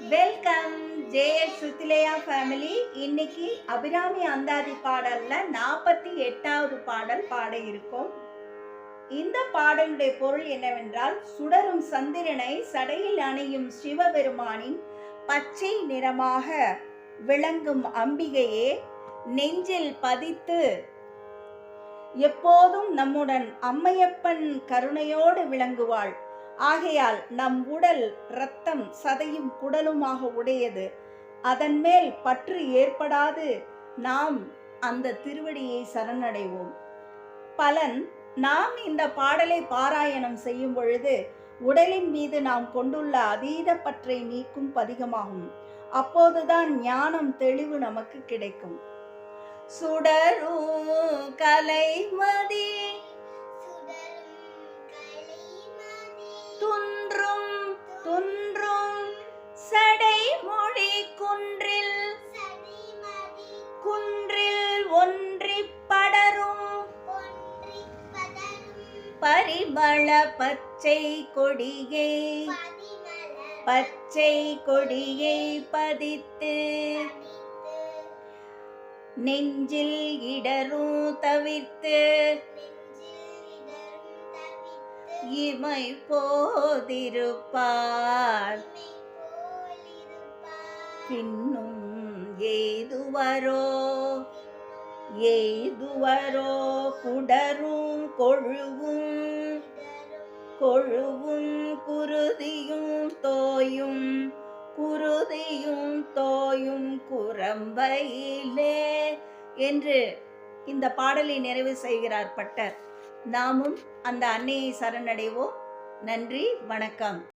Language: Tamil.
வெல்கம் ஜேஎஸ் சுத்திலையா ஃபேமிலி இன்னைக்கு அபிராமி அந்தாதி பாடல்ல நாற்பத்தி எட்டாவது பாடல் பாட இருக்கும். இந்த பாடலுடைய பொருள் என்னவென்றால் சுடரும் சந்திரனை சடையில் அணியும் சிவபெருமானின் பச்சை நிறமாக விளங்கும் அம்பிகையே நெஞ்சில் பதித்து எப்போதும் நம்முடன் அம்மையப்பன் கருணையோடு விளங்குவாள். ஆகையால் நம் உடல் இரத்தம் சதையும் குடலுமாக உடையது. அதன் மேல் பற்று ஏற்படாது. நாம் அந்த திருவடியை சரணடைவோம். பலன் நாம் இந்த பாடலை பாராயணம் செய்யும் பொழுது உடலின் மீது நாம் கொண்டுள்ள அதீத பற்றை நீக்கும் பதிகமாகும். அப்போதுதான் ஞானம் தெளிவு நமக்கு கிடைக்கும். சுடரும் பரிமள பச்சை கொடியை பச்சை கொடியை பதித்து நெஞ்சில் இடரும் தவிர்த்து இமை போதிருப்பார். பின்னும் ஏதுவரோ ஏதுவரோ குடரும் கொழுவும் கொழுவும் குருதியும் தோயும் குருதியும் தோயும் குரம்பையிலே என்று இந்த பாடலை நிறைவு செய்கிறார் பட்டர். நாமும் அந்த அன்னையை சரணடைவோம். நன்றி வணக்கம்.